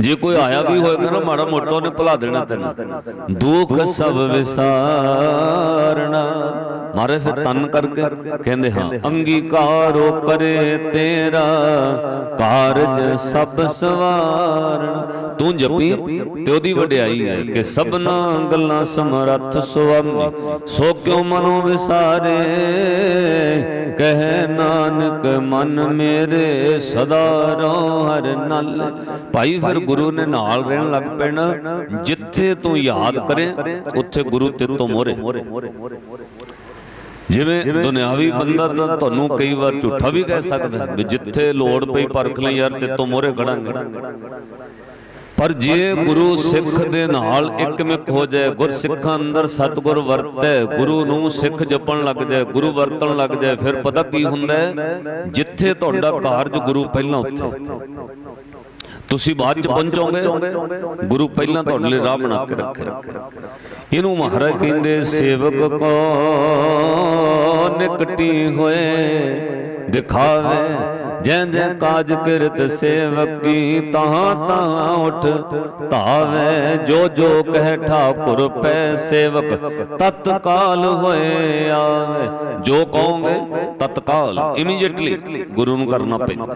ਜੇ ਕੋਈ ਆਇਆ ਵੀ ਹੋਏਗਾ ਨਾ ਮਾੜਾ ਮੋਟਾ ਉਹਨੇ ਭੁਲਾ ਦੇਣਾ ਤੈਨੂੰ। ਦੁੱਖ ਸਭ ਵਿਸਾਰਣਾ ਮਾਰੇ ਫਿਰ ਤਨ ਕਰਕੇ ਕਹਿੰਦੇ ਹਾਂ ਅੰਗੀਕਾਰੋ ਕਰੇ ਤੇਰਾ ਕਾਰਜ ਸਭ ਸਵਾਰਨ ਤੂੰ ਜਪੀ ਤੇ ਉਹਦੀ ਵਡਿਆਈ ਹੈ ਕਿ ਸਭਨਾ ਗੱਲਾਂ ਸਮਰੱਥ ਸੁਆਮੀ। ਸੋ ਕਿਉ ਮਨੋ ਵਿਸਾਰੇ? ਕਹਿ ਨਾਨਕ ਮਨ ਮੇਰੇ ਸਦਾ ਰੋ ਹਰ ਨਲ। ਭਾਈ ਫਿਰ ਗੁਰੂ ਨੇ ਨਾਲ ਰਹਿਣ ਲੱਗ ਪੈਣਾ। ਜਿੱਥੇ ਤੂੰ ਯਾਦ ਕਰੇ ਉੱਥੇ ਗੁਰੂ ਤੇਰੇ ਤੋਂ ਮੋਰੇ। ਜਿਵੇਂ ਦੁਨਿਆਵੀ ਬੰਦਾ ਤਾਂ ਤੁਹਾਨੂੰ ਕਈ ਵਾਰ ਝੂਠਾ ਵੀ ਕਹਿ ਸਕਦਾ ਵੀ ਜਿੱਥੇ ਲੋੜ ਪਈ ਪਰਖ ਲਈ ਯਾਰ ਤੇ ਮੋਹਰੇ ਖੜਾਂਗੇ। ਪਰ ਜੇ ਗੁਰੂ ਸਿੱਖ ਦੇ ਨਾਲ ਇੱਕਮਿਕ ਹੋ ਜਾਏ ਗੁਰ ਸਿੱਖਾਂ ਅੰਦਰ ਸਤਿਗੁਰ ਵਰਤੈ, ਗੁਰੂ ਨੂੰ ਸਿੱਖ ਜਪਣ ਲੱਗ ਜਾਏ, ਗੁਰੂ ਵਰਤਣ ਲੱਗ ਜਾਏ, ਫਿਰ ਪਤਾ ਕੀ ਹੁੰਦਾ ਜਿੱਥੇ ਤੁਹਾਡਾ ਕਾਰਜ ਗੁਰੂ ਪਹਿਲਾਂ ਉੱਥੇ। ਤੁਸੀਂ ਬਾਅਦ ਚ ਪਹੁੰਚੋਗੇ? ਗੁਰੂ ਪਹਿਲਾਂ ਤੁਹਾਡੇ ਲਈ ਰਾਹ ਬਣਾ ਕੇ ਰੱਖਿਆ ਇਹਨੂੰ ਮਹਾਰਾਜ ਕਹਿੰਦੇ, ਸੇਵਕ ਕੋ ਨਿਕਟੀ ਹੋਏ? ਦਿਖਾਵੇ, ਜੈ ਜੈ ਕਾਜ ਕਿਰਤ ਸੇਵਕੀ ਤਹਾਂ ਤਹਾਂ ਉਠ ਧਾਵੇ। ਜੋ ਜੋ ਕਹਿ ਠਾਕੁਰ ਪੈ ਸੇਵਕ, ਤਤਕਾਲ ਹੋਏ ਆਵੇ। ਜੋ ਕਹੋਗੇ ਤਤਕਾਲ ਇਮੀਡੀਏਟਲੀ ਗੁਰੂ ਨੂੰ ਕਰਨਾ ਪੈਂਦਾ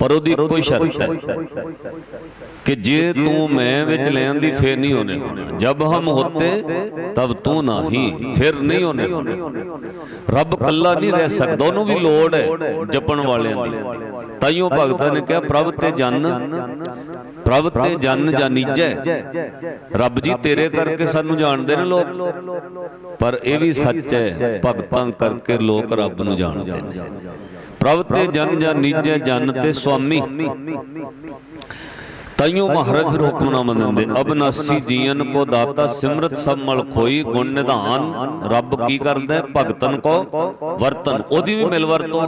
ਪਰ ਉਹਦੀ ਕੋਈ ਸ਼ਰਤ ਹੈ ਕਿ ਜੇ ਤੂੰ ਮੈਂ ਵਿੱਚ ਲੈ ਆਂਦੀ ਫੇਰ ਨਹੀਂ ਹੋਣੇ ਜਬ ਹਮ ਹੋਤੇ ਤਬ ਤੂੰ ਨਹੀਂ ਫਿਰ ਨਹੀਂ ਹੋਣੇ ਰੱਬ ਕੱਲਾ ਨਹੀਂ ਰਹਿ ਸਕਦਾ ਉਹਨੂੰ ਵੀ ਲੋੜ ਹੈ। ਜਪਣ ਵਾਲਿਆਂ ਦੀ। ਤਾਈਓ ਭਗਤਾਂ ਨੇ ਕਿਹਾ ਪ੍ਰਭ ਤੇ ਜਨ ਪ੍ਰਭ ਤੇ ਜਨ ਜਾਨੀਜੈ ਰੱਬ ਜੀ ਤੇਰੇ ਕਰਕੇ ਸਾਨੂੰ ਜਾਣਦੇ ਨੇ ਲੋਕ। ਪਰ ਇਹ ਵੀ ਸੱਚ ਹੈ ਭਗਤਾਂ ਕਰਕੇ ਲੋਕ ਰੱਬ ਨੂੰ ਜਾਣਦੇ ਨੇ ਪ੍ਰਭ ਤੇ ਜਨ ਜਾਨੀਜੈ ਜਨ ਤੇ ਸੁਆਮੀ। ਤਾਈਓ ਮਹਾਰਾਜ ਫਿਰ ਹੁਕਮਨਾਮਾ ਦਿੰਦੇ ਅਬਨਾਸੀ ਜੀਵਨ ਕੋ ਦਾਤਾ ਸਿਮਰਤ ਸਭ ਮਲ ਖੋਈ ਗੁਣ ਨਿਧਾਨ। ਰੱਬ ਕੀ ਕਰਦਾ? ਭਗਤਨ ਕੋ ਵਰਤਨ। ਉਹਦੀ ਵੀ ਮਿਲ ਵਰਤੋਂ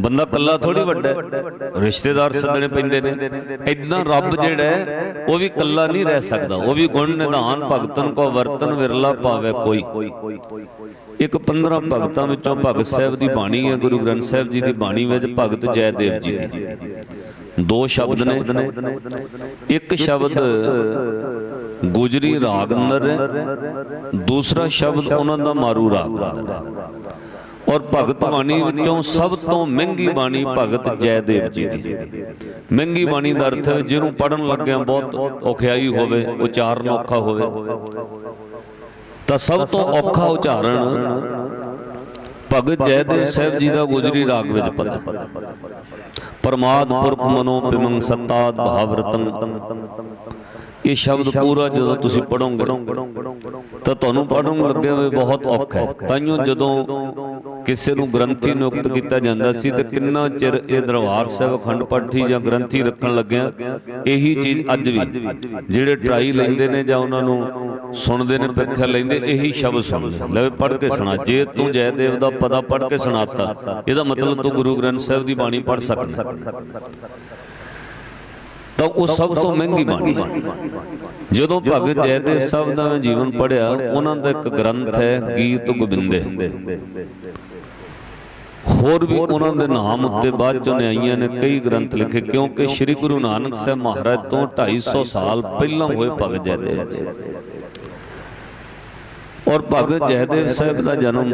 ਬੰਦਾ ਕੱਲਾ ਥੋੜੀ ਵੱਡਾ। ਰਿਸ਼ਤੇਦਾਰ ਸੱਦਣੇ ਪੈਂਦੇ ਨੇ। ਇਦਾਂ ਰੱਬ ਜਿਹੜਾ ਉਹ ਵੀ ਕੱਲਾ ਨਹੀਂ ਰਹਿ ਸਕਦਾ। ਉਹ ਵੀ ਗੁਣ ਨਿਧਾਨ ਭਗਤਨ ਕੋ ਵਰਤਨ ਵਿਰਲਾ ਪਾਵੇ ਕੋਈ। ਇੱਕ 15 ਭਗਤਾਂ ਵਿੱਚੋਂ ਭਗਤ ਸਾਹਿਬ ਦੀ ਬਾਣੀ ਹੈ ਗੁਰੂ ਗ੍ਰੰਥ ਸਾਹਿਬ ਜੀ ਦੀ ਬਾਣੀ ਵਿੱਚ ਭਗਤ ਜੈਦੇਵ ਜੀ ਦੀ। ਦੋ ਸ਼ਬਦ ਨੇ। ਇੱਕ ਸ਼ਬਦ ਗੁਜਰੀ ਰਾਗ ਅੰਦਰ ਹੈ, ਦੂਸਰਾ ਸ਼ਬਦ ਉਹਨਾਂ ਦਾ ਮਾਰੂ ਰਾਗ ਅੰਦਰ ਹੈ। ਔਰ ਭਗਤ ਬਾਣੀ ਵਿੱਚੋਂ ਸਭ ਤੋਂ ਮਹਿੰਗੀ ਬਾਣੀ ਭਗਤ ਜੈਦੇਵ ਜੀ ਦੀ ਮਹਿੰਗੀ ਬਾਣੀ ਦਾ ਅਰਥ ਹੈ, ਜਿਹਨੂੰ ਪੜਨ ਲੱਗਿਆਂ ਬਹੁਤ ਔਖਿਆਈ ਹੋਵੇ, ਉਚਾਰਨ ਔਖਾ ਹੋਵੇ। ਤਾਂ ਸਭ ਤੋਂ ਔਖਾ ਉਚਾਰਨ ਭਗਤ ਜੈਦੇਵ ਸਾਹਿਬ ਜੀ ਦਾ ਗੁਜਰੀ ਰਾਗ ਵਿੱਚ ਪਤਾ ਪਰਮਾਦ ਪੁਰਖ ਮਨੋ ਪਿਮੰਗ ਸਤਾਦ ਭਾਵ ਰਤਨ ਇਹ ਸ਼ਬਦ ਪੂਰਾ ਜਦੋਂ ਤੁਸੀਂ ਪੜੋਗੇ ਤਾਂ ਤੁਹਾਨੂੰ ਪੜਨ ਲੱਗੇ ਹੋਏ ਬਹੁਤ ਔਖਾ ਹੈ। ਤਾਈਓ ਜਦੋਂ ਕਿਸੇ ਨੂੰ ਗ੍ਰੰਥੀ ਨਿਯੁਕਤ ਕੀਤਾ ਜਾਂਦਾ ਸੀ ਤੇ ਕਿੰਨਾ ਚਿਰ ਇਹ ਦਰਬਾਰ ਸਾਹਿਬ ਅਖੰਡ ਪਾਠੀ ਜਾਂ ਗ੍ਰੰਥੀ ਰੱਖਣ ਲੱਗਿਆ ਇਹੀ ਚੀਜ਼ ਅੱਜ ਵੀ ਜਿਹੜੇ ਟਰਾਈ ਲੈਂਦੇ ਨੇ ਜਾਂ ਉਹਨਾਂ ਨੂੰ ਸੁਣਦੇ ਨੇ ਪ੍ਰੀਖਿਆ ਲੈਂਦੇ, ਇਹੀ ਸ਼ਬਦ ਸੁਣ ਲੈ ਲੈ ਕੇ ਸੁਣਾ, ਜੇ ਤੂੰ ਜੈਦੇਵ ਦਾ ਪਤਾ ਪੜ੍ਹ ਕੇ ਸੁਣਾਤਾ, ਇਹਦਾ ਮਤਲਬ ਤੂੰ ਗੁਰੂ ਗ੍ਰੰਥ ਸਾਹਿਬ ਦੀ ਬਾਣੀ ਪੜ੍ਹ ਸਕਦਾ ਤਾਂ ਉਹ ਸਭ ਤੋਂ ਮਹਿੰਗੀ ਬਾਣੀ ਜਦੋਂ ਭਗਤ ਜੈਦੇਵ ਸਾਹਿਬ ਦਾ ਮੈਂ ਜੀਵਨ ਪੜਿਆ ਉਹਨਾਂ ਦਾ ਇੱਕ ਗ੍ਰੰਥ ਹੈ, ਗੀਤ ਗੋਬਿੰਦੇ। ਹੋਰ ਵੀ ਉਹਨਾਂ ਦੇ ਨਾਮ ਉੱਤੇ ਬਾਅਦ ਚੋਂ ਨੇ ਆਈਆਂ ਨੇ ਕਈ ਗ੍ਰੰਥ ਲਿਖੇ ਕਿਉਂਕਿ ਸ੍ਰੀ ਗੁਰੂ ਨਾਨਕ ਸਾਹਿਬ ਮਹਾਰਾਜ ਤੋਂ 250 ਸਾਲ ਪਹਿਲਾਂ ਹੋਏ ਭਗਤ ਜੈਦੇਵ ਜੀ। ਔਰ ਭਗਤ ਜੈਦੇਵ ਸਾਹਿਬ ਦਾ ਜਨਮ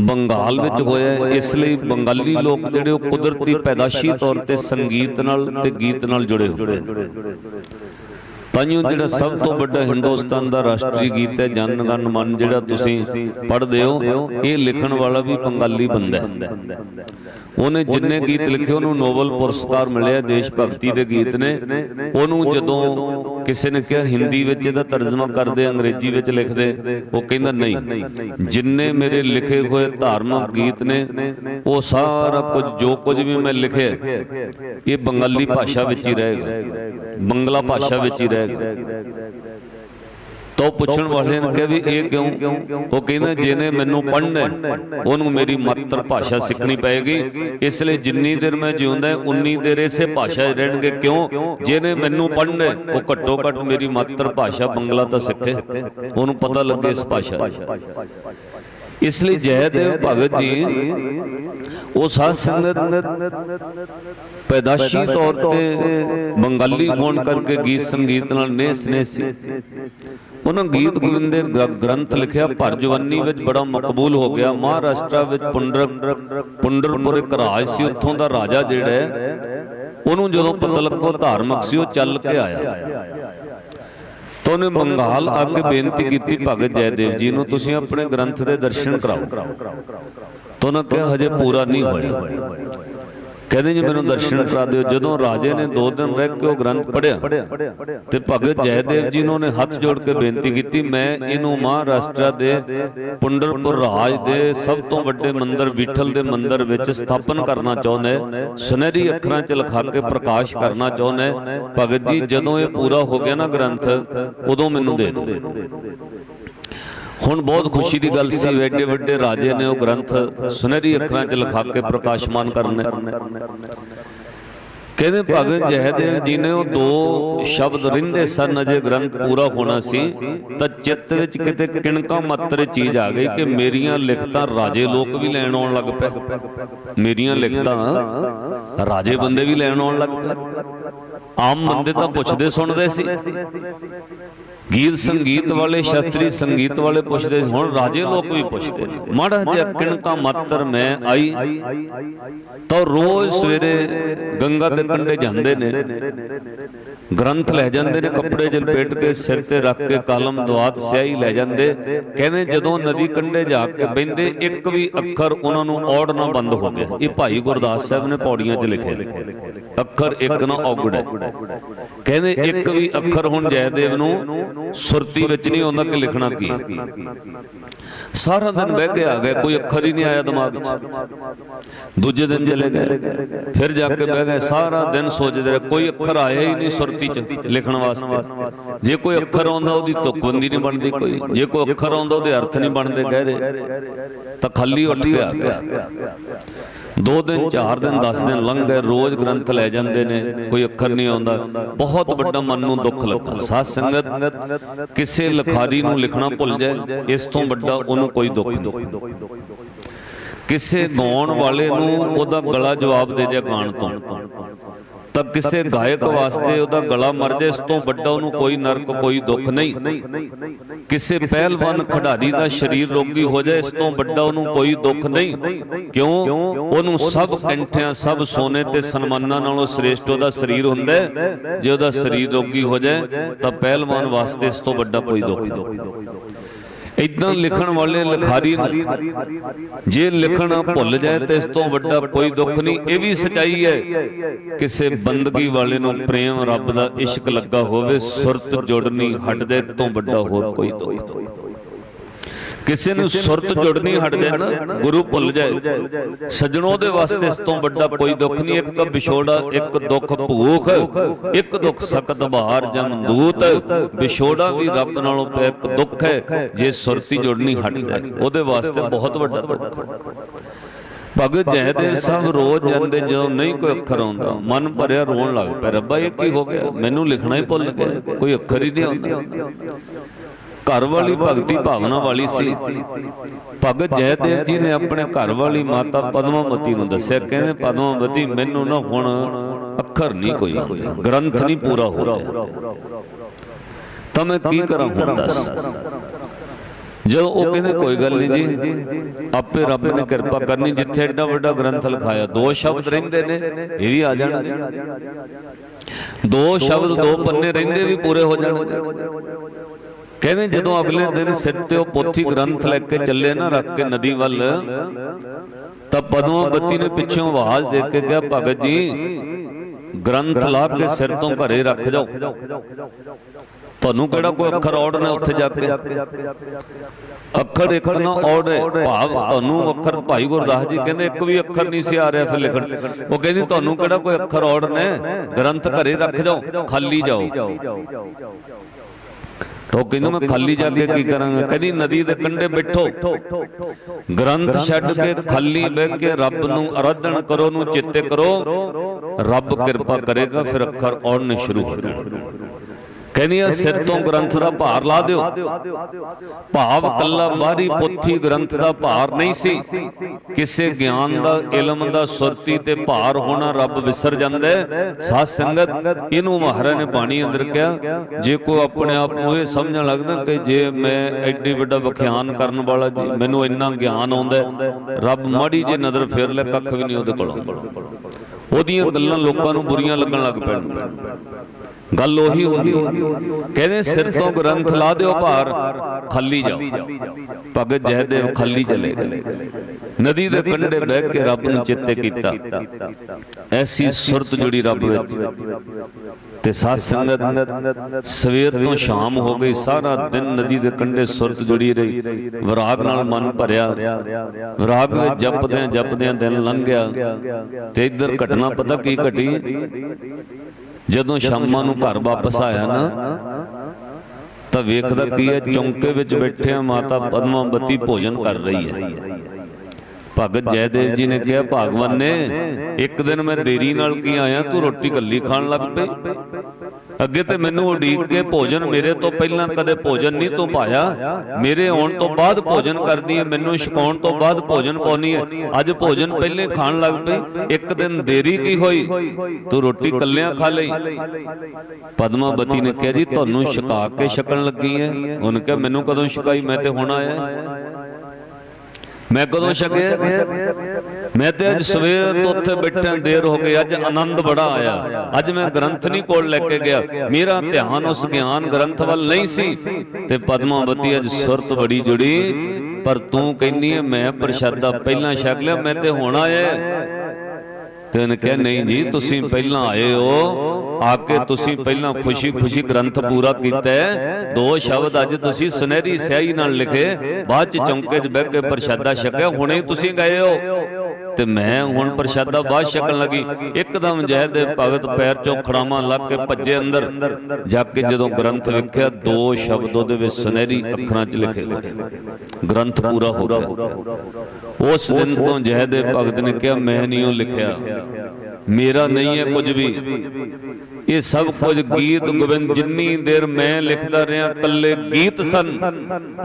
ਬੰਗਾਲ ਵਿੱਚ ਹੋਇਆ। ਇਸ ਲਈ ਬੰਗਾਲੀ ਲੋਕ ਜਿਹੜੇ ਉਹ ਕੁਦਰਤੀ ਪੈਦਾਸ਼ੀ ਤੌਰ ਤੇ ਸੰਗੀਤ ਨਾਲ ਤੇ ਗੀਤ ਨਾਲ ਜੁੜੇ ਨੇ। ਤਾਈਓ ਜਿਹੜਾ ਸਭ ਤੋਂ ਵੱਡਾ ਹਿੰਦੁਸਤਾਨ ਦਾ ਰਾਸ਼ਟਰੀ ਗੀਤ ਹੈ ਜਨ ਗਨ ਮਨ ਜਿਹੜਾ ਤੁਸੀਂ ਪੜ੍ਹਦੇ ਹੋ ਇਹ ਲਿਖਣ ਵਾਲਾ ਵੀ ਬੰਗਾਲੀ ਬੰਦਾ ਹੈ। ਉਹਨੇ ਜਿੰਨੇ ਗੀਤ ਲਿਖੇ ਉਹਨੂੰ ਨੋਬਲ ਪੁਰਸਕਾਰ ਮਿਲਿਆ ਦੇਸ਼ ਭਗਤੀ ਦੇ ਗੀਤ ਨੇ। ਉਹਨੂੰ ਜਦੋਂ ਕਿਸੇ ਨੇ ਕਿਹਾ ਹਿੰਦੀ ਵਿੱਚ ਇਹਦਾ ਤਰਜਮਾ ਕਰਦੇ ਅੰਗਰੇਜ਼ੀ ਵਿੱਚ ਲਿਖਦੇ ਉਹ ਕਹਿੰਦਾ ਨਹੀਂ। ਜਿੰਨੇ ਮੇਰੇ ਲਿਖੇ ਹੋਏ ਧਾਰਮਿਕ ਗੀਤ ਨੇ ਉਹ ਸਾਰਾ ਕੁਝ ਜੋ ਕੁਝ ਵੀ ਮੈਂ ਲਿਖਿਆ ਇਹ ਬੰਗਾਲੀ ਭਾਸ਼ਾ ਵਿੱਚ ਹੀ ਰਹੇਗਾ। ਬੰਗਲਾ ਭਾਸ਼ਾ ਵਿੱਚ ਹੀ ਰਹੇਗਾ। ਤਾਂ ਪੁੱਛਣ ਵਾਲੇ ਨੇ ਕਿਹਾ ਵੀ ਇਹ ਕਿਉਂ? ਉਹ ਕਹਿੰਦਾ ਜਿਹਨੇ ਮੈਨੂੰ ਪੜ੍ਹਨਾ ਉਹਨੂੰ ਮੇਰੀ ਮਾਤਰ ਭਾਸ਼ਾ ਸਿੱਖਣੀ ਪਏਗੀ। ਇਸ ਲਈ ਜਿੰਨੀ ਦੇਰ ਮੈਂ ਜਿਉਂਦਾ ਉਨੀ ਦੇਰ ਇਸੇ ਭਾਸ਼ਾ 'ਚ ਰਹਿਣਗੇ। ਕਿਉਂ? ਜਿਹਨੇ ਮੈਨੂੰ ਪੜ੍ਹਨਾ ਉਹ ਘੱਟੋ ਘੱਟ ਮੇਰੀ ਮਾਤਰ ਭਾਸ਼ਾ ਬੰਗਲਾ ਤਾਂ ਸਿੱਖੇ। ਉਹਨੂੰ ਪਤਾ ਲੱਗੇ ਇਸ ਭਾਸ਼ਾ ਦੀ ਇਸ ਲਈ ਜੈਦੇਵ ਭਗਤ ਜੀ ਉਹ ਸਾਧ ਸੰਗਤ ਪੈਦਾਸ਼ੀ ਤੌਰ ਤੇ ਬੰਗਾਲੀ ਹੋਣ ਕਰਕੇ ਗੀਤ ਸੰਗੀਤ ਨਾਲ ਨੇ ਸਨੇ ਸੀ। ਉਹਨਾਂ ਗੀਤ ਗੋਬਿੰਦ ਦੇ ਗ੍ਰ- ਗ੍ਰੰਥ ਲਿਖਿਆ ਭਰ ਜਵੰਨੀ ਵਿੱਚ ਬੜਾ ਮਕਬੂਲ ਹੋ ਗਿਆ। ਮਹਾਰਾਸ਼ਟਰ ਵਿੱਚ ਪੁੰਡਰ ਪੁੰਡਰਪੁਰ ਇੱਕ ਰਾਜ ਸੀ ਉੱਥੋਂ ਦਾ ਰਾਜਾ ਜਿਹੜਾ ਉਹਨੂੰ ਜਦੋਂ ਪਤਾ ਲੱਗੋ ਧਾਰਮਿਕ ਸੀ ਉਹ ਚੱਲ ਕੇ ਆਇਆ। ਤਾਂ ਉਹਨੇ ਆ ਕੇ ਬੇਨਤੀ ਕੀਤੀ ਭਗਤ ਜੈਦੇਵ ਜੀ ਨੂੰ ਤੁਸੀਂ ਆਪਣੇ ਗ੍ਰੰਥ ਦੇ ਦਰਸ਼ਨ ਕਰਾਓ। ਤਾਂ ਉਹਨਾਂ ਕਿਹਾ ਹਜੇ ਪੂਰਾ ਨਹੀਂ ਹੋਇਆ। ਕਹਿੰਦੇ ਜੀ ਮੈਨੂੰ ਦਰਸ਼ਨ ਕਰਾ ਦਿਓ ਜਦੋਂ ਰਾਜੇ ਨੇ ਦੋ ਦਿਨ ਰਹਿ ਕੇ ਉਹ ਗ੍ਰੰਥ ਪੜਿਆ ਤੇ ਭਗਤ ਜੈਦੇਵ ਜੀ ਨੂੰ ਨੇ ਹੱਥ ਜੋੜ ਕੇ ਬੇਨਤੀ ਕੀਤੀ ਮੈਂ ਇਹਨੂੰ ਮਹਾਰਾਸ਼ਟਰ ਦੇ ਪੁੰਡਰਪੁਰ ਰਾਜ ਦੇ ਸਭ ਤੋਂ ਵੱਡੇ ਮੰਦਿਰ ਵਿਠਲ ਦੇ ਮੰਦਿਰ ਵਿੱਚ ਸਥਾਪਨ ਕਰਨਾ ਚਾਹੁੰਦਾ। ਸੁਨਹਿਰੀ ਅੱਖਰਾਂ 'ਚ ਲਿਖਾ ਕੇ ਪ੍ਰਕਾਸ਼ ਕਰਨਾ ਚਾਹੁੰਦਾ। ਭਗਤ ਜੀ ਜਦੋਂ ਇਹ ਪੂਰਾ ਹੋ ਗਿਆ ਨਾ ਗ੍ਰੰਥ ਉਦੋਂ ਮੈਨੂੰ ਦੇ ਦਿਓ ਹੁਣ ਬਹੁਤ ਖੁਸ਼ੀ ਦੀ ਗੱਲ ਸੀ ਐਡੇ ਵੱਡੇ ਰਾਜੇ ਨੇ ਉਹ ਗ੍ਰੰਥ ਸੁਨਹਿਰੀ ਅੱਖਰਾਂ 'ਚ ਲਿਖਾ ਕੇ ਪ੍ਰਕਾਸ਼ਮਾਨ ਕਰਨੇ ਕਹਿੰਦੇ ਭਗਤ ਜਹਦੇਵ ਜੀ ਨੇ ਉਹ ਦੋ ਸ਼ਬਦ ਰਿੰਦੇ ਸਨ ਅਜੇ ਗ੍ਰੰਥ ਪੂਰਾ ਹੋਣਾ ਸੀ। ਤਾਂ ਚਿੱਤ ਵਿੱਚ ਕਿਤੇ ਕਿਣਕਾ ਮਾਤਰ ਚੀਜ਼ ਆ ਗਈ ਕਿ ਮੇਰੀਆਂ ਲਿਖਤਾਂ ਰਾਜੇ ਲੋਕ ਵੀ ਲੈਣ ਆਉਣ ਲੱਗ ਪਏ। ਮੇਰੀਆਂ ਲਿਖਤਾਂ ਰਾਜੇ ਬੰਦੇ ਵੀ ਲੈਣ ਆਉਣ ਲੱਗ ਪਏ। ਆਮ ਬੰਦੇ ਤਾਂ ਪੁੱਛਦੇ ਸੁਣਦੇ ਸੀ। ਗੀਤ ਸੰਗੀਤ ਵਾਲੇ ਸ਼ਾਸਤਰੀ ਸੰਗੀਤ ਵਾਲੇ ਪੁੱਛਦੇ ਹੁਣ ਰਾਜੇ ਲੋਕ ਵੀ ਪੁੱਛਦੇ ਮਾੜਾ ਜਿਹਾ ਕਿਣਕਾ ਮਾਤਰ ਮੈਂ ਆਈ। ਤਾਂ ਰੋਜ਼ ਸਵੇਰੇ ਗੰਗਾ ਦੇ ਕੰਢੇ ਜਾਂਦੇ ਨੇ। ਗ੍ਰੰਥ ਲੈ ਜਾਂਦੇ ਨੇ, ਕੱਪੜੇ 'ਚ ਲਪੇਟ ਕੇ, ਸਿਰ ਤੇ ਰੱਖ ਕੇ, ਕਲਮ ਦਵਾਤ ਸਿਆਹੀ ਲੈ ਜਾਂਦੇ। ਕਹਿੰਦੇ ਜਦੋਂ ਨਦੀ ਕੰਢੇ ਜਾ ਕੇ ਬੈੰਦੇ ਇੱਕ ਵੀ ਅੱਖਰ ਉਹਨਾਂ ਨੂੰ ਔੜਨਾ ਬੰਦ ਹੋ ਗਿਆ। ਇਹ ਭਾਈ ਗੁਰਦਾਸ ਸਾਹਿਬ ਨੇ ਪੌੜੀਆਂ 'ਚ ਲਿਖਿਆ ਅੱਖਰ ਇੱਕ ਨਾ ਔਗੜੈ ਕਹਿੰਦੇ ਇੱਕ ਵੀ ਅੱਖਰ ਹੁਣ ਜੈਦੇਵ ਨੂੰ ਸੁਰਤੀ ਵਿੱਚ ਨਹੀਂ ਆਉਂਦਾ ਕਿ ਲਿਖਣਾ ਕੀ ਸਾਰਾ ਦਿਨ ਬਹਿ ਕੇ ਆ ਗਏ, ਕੋਈ ਅੱਖਰ ਹੀ ਨਹੀਂ ਆਇਆ ਦਿਮਾਗ 'ਚ। ਦੂਜੇ ਦਿਨ ਚਲੇ ਗਏ। ਫਿਰ ਜਾ ਕੇ ਬਹਿ ਗਏ, ਸਾਰਾ ਦਿਨ ਸੋਚਦੇ ਰਹੇ, ਕੋਈ ਅੱਖਰ ਆਇਆ ਹੀ ਨਹੀਂ ਸੁਰਤੀ 'ਚ ਲਿਖਣ ਵਾਸਤੇ। ਜੇ ਕੋਈ ਅੱਖਰ ਆਉਂਦਾ, ਉਹਦੀ ਤੁਕਬੰਦੀ ਨਹੀਂ ਬਣਦੀ ਕੋਈ। ਜੇ ਕੋਈ ਅੱਖਰ ਆਉਂਦਾ, ਉਹਦੇ ਅਰਥ ਨਹੀਂ ਬਣਦੇ ਗਹਿਰੇ ਤਾਂ ਖਾਲੀ ਉੱਠ ਕੇ ਆ ਗਿਆ। ਦੋ ਦਿਨ, ਚਾਰ ਦਿਨ 10 ਦਿਨ ਲੰਘ ਗਏ ਰੋਜ਼ ਗ੍ਰੰਥ ਲੈ ਜਾਂਦੇ ਨੇ। ਕੋਈ ਅੱਖਰ ਨਹੀਂ ਆਉਂਦਾ। ਬਹੁਤ ਵੱਡਾ ਮਨ ਨੂੰ ਦੁੱਖ ਲੱਗਾ। ਸਾਧ ਸੰਗਤ, ਕਿਸੇ ਲਿਖਾਰੀ ਨੂੰ ਲਿਖਣਾ ਭੁੱਲ ਜਾਏ, ਇਸ ਤੋਂ ਵੱਡਾ ਉਹਨੂੰ ਕੋਈ ਦੁੱਖ ਨਹੀਂ। ਕਿਸੇ ਗਾਉਣ ਵਾਲੇ ਨੂੰ ਉਹਦਾ ਗਲਾ ਜਵਾਬ ਦੇ ਜਾ ਗਾਣ ਤੋਂ। ਤਾਂ ਕਿਸੇ ਗਾਇਕ ਵਾਸਤੇ ਉਹਦਾ ਗਲਾ ਮਰ ਜਾਏ ਇਸ ਤੋਂ ਵੱਡਾ ਉਹਨੂੰ ਕੋਈ ਨਰਕ ਕੋਈ ਦੁੱਖ ਨਹੀਂ। ਕਿਸੇ ਪਹਿਲਵਾਨ ਖਿਡਾਰੀ ਦਾ ਸਰੀਰ ਰੋਗੀ ਹੋ ਜਾਏ ਇਸ ਤੋਂ ਵੱਡਾ ਉਹਨੂੰ ਕੋਈ ਦੁੱਖ ਨਹੀਂ। ਕਿਉਂ? ਉਹਨੂੰ ਸਭ ਕੰਠਿਆਂ ਸਭ ਸੋਨੇ ਤੇ ਸਨਮਾਨਾਂ ਨਾਲੋਂ ਸ੍ਰੇਸ਼ਟ ਉਹਦਾ ਸਰੀਰ ਹੁੰਦਾ। ਜੇ ਉਹਦਾ ਸਰੀਰ ਰੋਗੀ ਹੋ ਜਾਏ ਤਾਂ ਪਹਿਲਵਾਨ ਵਾਸਤੇ ਇਸ ਤੋਂ ਵੱਡਾ ਕੋਈ ਦੁੱਖ ਨਹੀਂ। ਇਦਾਂ ਲਿਖਣ ਵਾਲੇ ਲਿਖਾਰੀ ਜੇ ਲਿਖਣਾ ਭੁੱਲ ਜਾਏ ਤੇ ਇਸ ਤੋਂ ਵੱਡਾ ਕੋਈ ਦੁੱਖ ਨਹੀਂ। ਇਹ ਵੀ ਸਚਾਈ ਹੈ ਕਿਸੇ ਬੰਦਗੀ ਵਾਲੇ ਨੂੰ ਪ੍ਰੇਮ ਰੱਬ ਦਾ ਇਸ਼ਕ ਲੱਗਾ ਹੋਵੇ, ਸੁਰਤ ਜੁੜਨੀ ਹਟ ਜਾਏ ਤੋਂ ਵੱਡਾ ਹੋਰ ਕੋਈ ਦੁੱਖ ਨਹੀਂ। ਕਿਸੇ ਨੂੰ ਸੁਰਤ ਜੁੜਨੀ ਹਟ ਜਾਏ ਨਾ ਗੁਰੂ ਭੁੱਲ ਜਾਏ। ਸਜਣੋ ਦੇ ਵਾਸਤੇ ਇਸ ਤੋਂ ਵੱਡਾ ਕੋਈ ਦੁੱਖ ਨਹੀਂ ਇੱਕ ਵਿਛੋੜਾ ਇੱਕ ਦੁੱਖ ਭੂਖ ਇੱਕ ਦੁੱਖ ਸਕਤ ਬਹਾਰ ਜਮਦੂਤ ਵਿਛੋੜਾ ਵੀ ਰੱਬ ਨਾਲੋਂ ਪਿਆ ਇੱਕ ਦੁੱਖ ਹੈ ਜੇ ਸੁਰਤੀ ਜੁੜਨੀ ਹਟ ਜਾਏ। ਉਹਦੇ ਵਾਸਤੇ ਬਹੁਤ ਵੱਡਾ ਦੁੱਖ ਭਗਤ ਜਹਦੇਵ ਸਾਹਿਬ ਰੋਜ਼ ਜਾਂਦੇ ਜਦੋਂ ਨਹੀਂ ਕੋਈ ਅੱਖਰ ਆਉਂਦਾ ਮਨ ਭਰਿਆ ਰੋਣ ਲੱਗ ਪਿਆ ਰੱਬਾ ਇਹ ਕੀ ਹੋ ਗਿਆ? ਮੈਨੂੰ ਲਿਖਣਾ ਹੀ ਭੁੱਲ ਗਿਆ। ਕੋਈ ਅੱਖਰ ਹੀ ਨਹੀਂ ਆਉਂਦਾ। ਘਰ ਵਾਲੀ ਭਗਤੀ ਭਾਵਨਾ ਵਾਲੀ ਸੀ। ਭਗਤ ਜੈਦੇਵ ਜੀ ਨੇ ਆਪਣੇ ਘਰ ਵਾਲੀ ਮਾਤਾ ਪਦਮਾਵਤੀ ਨੂੰ ਦੱਸਿਆ ਕਹਿੰਦੇ ਪਦਮਾਵਤੀ ਮੈਨੂੰ ਨਾ ਹੁਣ ਅੱਖਰ ਨਹੀਂ ਕੋਈ ਆਉਂਦੇ ਗ੍ਰੰਥ ਨਹੀਂ ਪੂਰਾ ਹੋ ਰਿਹਾ। ਤਾਂ ਮੈਂ ਕੀ ਕਰਾਂ ਹੁਣ ਦੱਸ। ਜਦੋਂ ਉਹ ਕਹਿੰਦੇ ਕੋਈ ਗੱਲ ਨਹੀਂ ਜੀ ਆਪੇ ਰੱਬ ਨੇ ਕਿਰਪਾ ਕਰਨੀ ਜਿੱਥੇ ਐਡਾ ਵੱਡਾ ਗ੍ਰੰਥ ਲਿਖਾਇਆ ਦੋ ਸ਼ਬਦ ਰਹਿੰਦੇ ਨੇ ਇਹ ਵੀ ਆ ਜਾਣਗੇ। ਦੋ ਸ਼ਬਦ ਦੋ ਪੰਨੇ ਰਹਿੰਦੇ ਵੀ ਪੂਰੇ ਹੋ ਜਾਣਗੇ। ਕਹਿੰਦੇ ਜਦੋਂ ਅਗਲੇ ਦਿਨ ਸਿਰ ਤੇ ਉਹ ਪੋਥੀ ਗ੍ਰੰਥ ਲੈ ਕੇ ਚੱਲੇ ਨਾ ਰੱਖ ਕੇ ਨਦੀ ਵੱਲ ਤਾਂ ਪਦਮਾਵਤੀ ਨੇ ਪਿੱਛੋਂ ਆਵਾਜ਼ ਦੇ ਕੇ ਕਿਹਾ ਭਗਤ ਜੀ ਗ੍ਰੰਥ ਲਾ ਕੇ ਸਿਰ ਤੋਂ ਘਰੇ ਰੱਖ ਜਾਓ। ਤੁਹਾਨੂੰ ਕਿਹੜਾ ਕੋਈ ਅੱਖਰ ਔੜ ਨੇ ਉੱਥੇ ਜਾ ਕੇ? ਅੱਖਰ ਇੱਕ ਨਾ ਔੜ ਹੈ। ਭਾਵ ਤੁਹਾਨੂੰ ਅੱਖਰ ਭਾਈ ਗੁਰਦਾਸ ਜੀ ਕਹਿੰਦੇ ਇੱਕ ਵੀ ਅੱਖਰ ਨਹੀਂ ਸੀ ਆ ਰਿਹਾ ਫਿਰ ਲਿਖਣ। ਉਹ ਕਹਿੰਦੀ ਤੁਹਾਨੂੰ ਕਿਹੜਾ ਕੋਈ ਅੱਖਰ ਔੜ ਨੇ? ਗ੍ਰੰਥ ਘਰੇ ਰੱਖ ਜਾਓ। ਖਾਲੀ ਜਾਓ। ਤੋ ਕਹਿੰਦਾ ਮੈਂ ਖਾਲੀ ਜਾ ਕੇ ਕੀ ਕਰਾਂਗਾ? ਕਹਿੰਦੀ ਨਦੀ ਦੇ ਕੰਢੇ ਬੈਠੋ। ਗ੍ਰੰਥ ਛੱਡ ਕੇ ਖਾਲੀ ਬਹਿ ਕੇ ਰੱਬ ਨੂੰ ਅਰਾਧਨ ਕਰੋ ਨੂੰ ਚਿੱਤੇ ਕਰੋ। ਰੱਬ ਕਿਰਪਾ ਕਰੇਗਾ ਫਿਰ ਅੱਖਰ ਔੜਨੇ ਸ਼ੁਰੂ ਹੋ ਜਾਣਗੇ। ਕਹਿੰਦੀ ਆ, ਸਿਰ ਤੋਂ ਗ੍ਰੰਥ ਦਾ ਭਾਰ ਲਾ ਦਿਓ। ਭਾਵ ਕੱਲਾ ਬਾਹਰੀ ਪੁੱਥੀ ਗ੍ਰੰਥ ਦਾ ਭਾਰ ਨਹੀਂ ਸੀ। ਕਿਸੇ ਗਿਆਨ ਦਾ, ਇਲਮ ਦਾ, ਸੁਰਤੀ ਤੇ ਭਾਰ ਹੋਣਾ ਰੱਬ ਵਿਸਰ ਜਾਂਦਾ ਸਾਧ ਸੰਗਤ, ਇਹਨੂੰ ਮਹਾਰਾਜ ਨੇ ਬਾਣੀ ਅੰਦਰ ਕਿਹਾ, ਜੇ ਕੋ ਆਪਣੇ ਆਪ ਨੂੰ ਇਹ ਸਮਝਣ ਲੱਗਦਾ ਕਿ ਜੇ ਮੈਂ ਐਡੀ ਵੱਡਾ ਵਿਖਿਆਨ ਕਰਨ ਵਾਲਾ ਜੀ, ਮੈਨੂੰ ਇੰਨਾ ਗਿਆਨ ਆਉਂਦਾ ਰੱਬ ਮਾੜੀ ਜੇ ਨਜ਼ਰ ਫੇਰ ਲੈ, ਕੱਖ ਵੀ ਨਹੀਂ ਉਹਦੇ ਕੋਲ। ਆਉਂਦਾ ਉਹਦੀਆਂ ਗੱਲਾਂ ਲੋਕਾਂ ਨੂੰ ਬੁਰੀਆਂ ਲੱਗਣ ਲੱਗ ਪੈਣਗੀਆਂ ਗੱਲ ਉਹੀ ਹੁੰਦੀ। ਕਹਿੰਦੇ ਸਿਰ ਤੋਂ ਗ੍ਰੰਥ ਲਾ ਦਿਓ ਭਾਰ ਖਾਲੀ ਜਾਓ। ਭਗਤ ਜਹਦੇਵ ਖਾਲੀ ਚਲੇ ਗਏ। ਨਦੀ ਦੇ ਕੰਢੇ ਬਹਿ ਕੇ ਰੱਬ ਨੂੰ ਚਿੱਤੇ ਕੀਤਾ। ਐਸੀ ਸੁਰਤ ਜੁੜੀ ਰੱਬ ਵਿੱਚ ਤੇ ਸਾਧ ਸੰਗਤ ਸਵੇਰ ਤੋਂ ਸ਼ਾਮ ਹੋ ਗਈ ਸਾਰਾ ਦਿਨ ਨਦੀ ਦੇ ਕੰਢੇ ਸੁਰਤ ਜੁੜੀ ਰਹੀ ਵਿਰਾਗ ਨਾਲ ਮਨ ਭਰਿਆ। ਵਿਰਾਗ ਵਿੱਚ ਜਪਦਿਆਂ ਜਪਦਿਆਂ ਦਿਨ ਲੰਘ ਗਿਆ ਤੇ ਇੱਧਰ ਘਟਨਾ ਪਤਾ ਕੀ ਘਟੀ? ਜਦੋਂ ਸ਼ਾਮਾਂ ਨੂੰ ਘਰ ਵਾਪਸ ਆਇਆ ਨਾ ਤਾਂ ਵੇਖਦਾ ਕੀ ਹੈ ਚੌਂਕੇ ਵਿੱਚ ਬੈਠਿਆ ਮਾਤਾ ਪਦਮਾਵਤੀ ਭੋਜਨ ਕਰ ਰਹੀ ਹੈ। ਭਗਤ ਜੈਦੇਵ ਜੀ ਨੇ ਕਿਹਾ ਭਗਵਾਨ ਨੇ ਇੱਕ ਦਿਨ ਮੈਂ ਦੇਰੀ ਨਾਲ ਕੀ ਆਇਆ? ਤੂੰ ਰੋਟੀ ਕੱਲੀ ਖਾਣ ਲੱਗ ਪਈ। ਅੱਗੇ ਤੇ ਮੈਨੂੰ ਉਡੀਕ ਕੇ ਭੋਜਨ ਮੇਰੇ ਤੋਂ ਪਹਿਲਾਂ ਕਦੇ ਭੋਜਨ ਨਹੀਂ ਤੂੰ ਪਾਇਆ। ਮੇਰੇ ਆਉਣ ਤੋਂ ਬਾਅਦ ਭੋਜਨ ਕਰਦੀ ਹੈ ਮੈਨੂੰ ਛਕਾਉਣ ਤੋਂ ਬਾਅਦ ਭੋਜਨ ਪਾਉਣੀ ਹੈ ਅੱਜ ਭੋਜਨ ਪਹਿਲੇ ਖਾਣ ਲੱਗ ਪਈ ਇੱਕ ਦਿਨ ਦੇਰੀ ਕੀ ਹੋਈ? ਤੂੰ ਰੋਟੀ ਕੱਲਿਆਂ ਖਾ ਲਈ। ਪਦਮਾਵਤੀ ਨੇ ਕਿਹਾ ਜੀ ਤੁਹਾਨੂੰ ਛਕਾ ਕੇ ਛਕਣ ਲੱਗੀ ਹੈ ਉਹਨੇ ਕਿਹਾ ਮੈਨੂੰ ਕਦੋਂ ਛਕਾਈ? ਮੈਂ ਤੇ ਹੁਣ ਆਇਆ ਮੈਂ ਕਦੋਂ ਛਕਿਆ? ਮੈਂ ਤੇ ਅੱਜ ਸਵੇਰ ਤੋਂ ਉੱਥੇ ਬੈਠਿਆਂ ਦੇਰ ਹੋ ਗਈ ਅੱਜ ਆਨੰਦ ਬੜਾ ਆਇਆ। ਅੱਜ ਮੈਂ ਗ੍ਰੰਥ ਨਹੀਂ ਕੋਲ ਲੈ ਕੇ ਗਿਆ। ਮੇਰਾ ਧਿਆਨ ਉਸ ਗਿਆਨ ਗ੍ਰੰਥ ਵੱਲ ਨਹੀਂ ਸੀ। ਤੇ ਪਦਮਾਵਤੀ ਅੱਜ ਸੁਰਤ ਬੜੀ ਜੁੜੀ। ਪਰ ਤੂੰ ਕਹਿੰਨੀ ਹੈ ਮੈਂ ਪ੍ਰਸ਼ਾਦਾ ਪਹਿਲਾਂ ਛਕ ਲਿਆ ਮੈਂ ਤੇ ਹੁਣ ਆਇਆ ਤੇ ਉਹਨੇ ਕਿਹਾ ਨਹੀਂ ਜੀ ਤੁਸੀਂ ਪਹਿਲਾਂ ਆਏ ਹੋ। ਆ ਕੇ ਤੁਸੀਂ ਪਹਿਲਾਂ ਖੁਸ਼ੀ-ਖੁਸ਼ੀ ਗ੍ਰੰਥ ਪੂਰਾ ਕੀਤਾ। ਦੋ ਸ਼ਬਦ ਅੱਜ ਤੁਸੀਂ ਸੁਨਹਿਰੀ ਸਿਆਹੀ ਨਾਲ ਲਿਖੇ। ਬਾਅਦ ਚ ਚੌਂਕੇ 'ਚ ਬਹਿ ਕੇ ਪ੍ਰਸ਼ਾਦਾ ਛਕਿਆ। ਹੁਣੇ ਤੁਸੀਂ ਗਏ ਹੋ। ਤੇ ਮੈਂ ਹੁਣ ਪ੍ਰਸ਼ਾਦਾ ਬਾਅਦ ਛਕਣ ਲੱਗੀ। ਇੱਕਦਮ ਜੈ ਦੇ ਭਗਤ ਪੈਰ ਚੋਂ ਖੜਾਵਾਂ ਲੱਗ ਕੇ ਭੱਜੇ ਅੰਦਰ। ਜਾ ਕੇ ਜਦੋਂ ਗ੍ਰੰਥ ਵੇਖਿਆ ਦੋ ਸ਼ਬਦ ਉਹਦੇ ਵਿੱਚ ਸੁਨਹਿਰੀ ਅੱਖਰਾਂ 'ਚ ਲਿਖੇ ਹੋਏ। ਗ੍ਰੰਥ ਪੂਰਾ ਹੋ ਗਿਆ। ਉਸ ਦਿਨ ਤੋਂ ਜੈ ਦੇ ਭਗਤ ਨੇ ਕਿਹਾ ਮੈਂ ਨਹੀਂ ਉਹ ਲਿਖਿਆ। ਮੇਰਾ ਨਹੀਂ ਹੈ ਕੁਝ ਵੀ। ਇਹ ਸਭ ਕੁਝ ਗੀਤ ਗੋਬਿੰਦ, ਜਿੰਨੀ ਦੇਰ ਮੈਂ ਲਿਖਦਾ ਰਿਹਾ ਕੱਲੇ ਗੀਤ ਸਨ।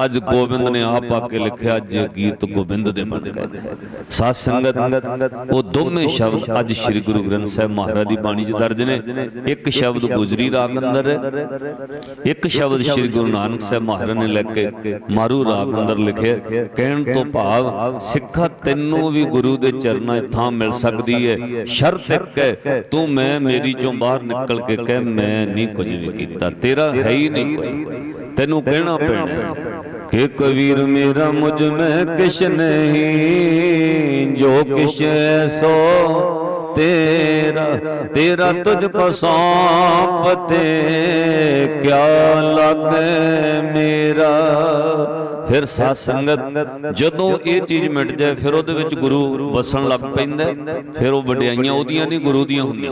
ਅੱਜ ਗੋਬਿੰਦ ਨੇ ਆਪ ਆ ਕੇ ਲਿਖਿਆ, ਅੱਜ ਗੀਤ ਗੋਬਿੰਦ ਦੇ ਬਣ ਗਏ ਸਾਧ ਸੰਗਤ, ਉਹ ਦੋਵੇਂ ਸ਼ਬਦ ਅੱਜ ਸ੍ਰੀ ਗੁਰੂ ਗ੍ਰੰਥ ਸਾਹਿਬ ਮਹਾਰਾਜ ਦੀ ਬਾਣੀ 'ਚ ਦਰਜ ਨੇ। ਇੱਕ ਸ਼ਬਦ ਗੁਜਰੀ ਰਾਗ ਅੰਦਰ ਇੱਕ ਸ਼ਬਦ ਸ੍ਰੀ ਗੁਰੂ ਨਾਨਕ ਸਾਹਿਬ ਮਹਾਰਾਜ ਨੇ ਲਿਖ ਕੇ ਮਾਰੂ ਰਾਗ ਅੰਦਰ ਲਿਖਿਆ ਕਹਿਣ ਤੋਂ ਭਾਵ, ਸਿੱਖਾ ਤੈਨੂੰ ਵੀ ਗੁਰੂ ਦੇ ਚਰਨਾਂ 'ਚ ਥਾਂ ਮਿਲ ਸਕਦੀ ਹੈ। ਸ਼ਰਤ ਇੱਕ ਹੈ, ਤੂੰ ਮੈਂ ਮੇਰੀ ਚੋਂ ਬਾਹਰ ਨਿਕਲ ਕੇ ਕਹਿ, ਮੈਂ ਨਹੀਂ ਕੁਝ ਵੀ ਕੀਤਾ। ਤੇਰਾ ਹੈ ਹੀ ਨਹੀਂ ਕੋਈ। ਤੈਨੂੰ ਕਹਿਣਾ ਪੈਣਾ ਕਿ ਕਬੀਰ ਮੇਰਾ ਮੁਝ ਮੈਂ ਕਿਛ ਨਹੀਂ। ਜੋ ਕਿਛ ਸੋ ਤੇਰਾ। ਤੇਰਾ ਤੁਝ ਕੋ ਸੌਂਪਤੇ। ਕਿਆ ਲੱਗੇ ਮੇਰਾ? ਫਿਰ ਸਾਧ ਸੰਗਤ ਜਦੋਂ ਇਹ ਚੀਜ਼ ਮਿਟ ਜਾਏ, ਫਿਰ ਉਹਦੇ ਵਿੱਚ ਗੁਰੂ ਵਸਣ ਲੱਗ ਪੈਂਦਾ ਫਿਰ ਉਹ ਵਡਿਆਈਆਂ ਉਹਦੀਆਂ ਨਹੀਂ, ਗੁਰੂ ਦੀਆਂ ਹੁੰਦੀਆਂ।